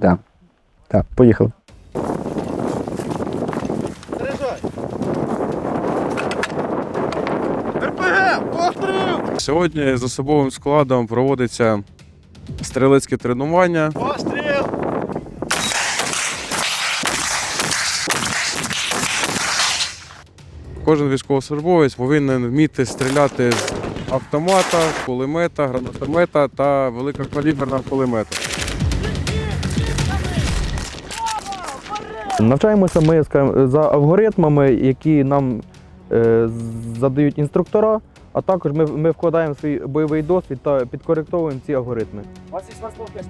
Так. Так, поїхали. РПГ! Постріл! Сьогодні з особовим складом проводиться стрілецьке тренування. Постріл! Кожен військовослужбовець повинен вміти стріляти з автомата, кулемета, гранатомета та великокаліберного кулемета. Навчаємося ми скажімо, за алгоритмами, які нам е, задають інструктора, а також ми, ми вкладаємо свій бойовий досвід та підкоректовуємо ці алгоритми. У вас есть возможность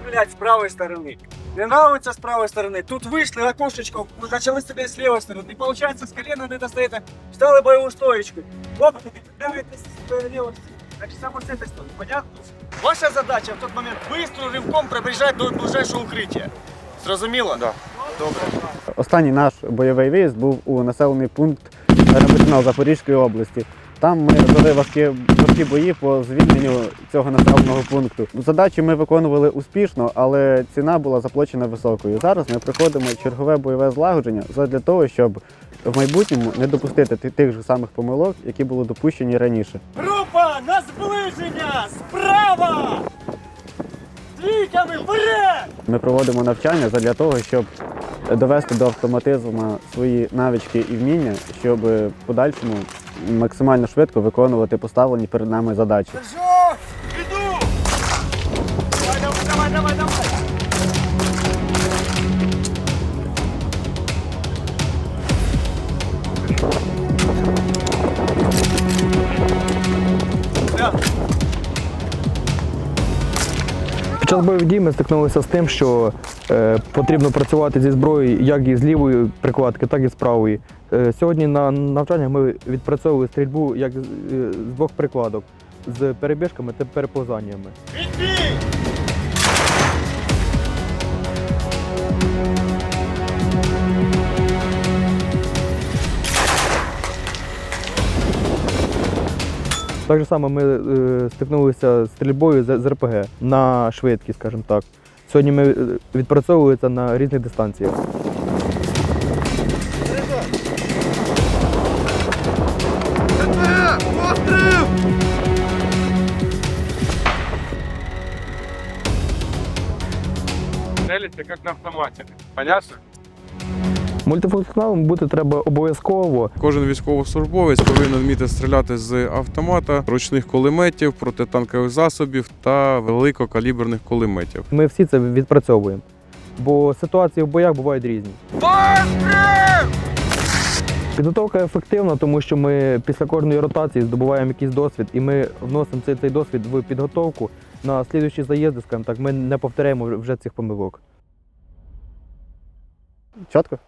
стрелять с правой стороны. Не нравится с правой стороны. Тут вышли в окошечко, начали стрелять с левой стороны. И получается с колена не достает. Встали боевую стоечку. Оп, дивитесь с левой Значит, само с этой стороны. Понятно? Ваша задача в тот момент быстро рывком приближать до ближайшего укрытия. Зрозуміло? Да. Добре. Останній наш бойовий виїзд був у населений пункт Ребетино Запорізької області. Там ми вели важкі, важкі бої по звільненню цього населеного пункту. Задачі ми виконували успішно, але ціна була заплачена високою. Зараз ми проходимо чергове бойове злагодження для того, щоб в майбутньому не допустити тих же самих помилок, які були допущені раніше. Група на зближення! Справа! Двійками вперед! Ми проводимо навчання для того, щоб довести до автоматизму свої навички і вміння, щоб подальшому максимально швидко виконувати поставлені перед нами задачі. Під час бойових дій ми стикнулися з тим, що е, потрібно працювати зі зброєю як і з лівої прикладки, так і з правої. Е, сьогодні на навчаннях ми відпрацьовували стрільбу як з, е, з двох прикладок з перебіжками та переповзаннями. Відбій! Так же само ми е, стикнулися з стрільбою з, РПГ на швидкість, скажімо так. Сьогодні ми е, на різних дистанціях. Постріл! Як на автоматі. Понятно? Мультифункціоналом бути треба обов'язково. Кожен військовослужбовець повинен вміти стріляти з автомата, ручних кулеметів, протитанкових засобів та великокаліберних кулеметів. Ми всі це відпрацьовуємо. Бо ситуації в боях бувають різні. Підготовка ефективна, тому що ми після кожної ротації здобуваємо якийсь досвід, і ми вносимо цей, цей досвід в підготовку. На слідуючі заїзди, скажімо так, ми не повторяємо вже цих помилок. Чітко?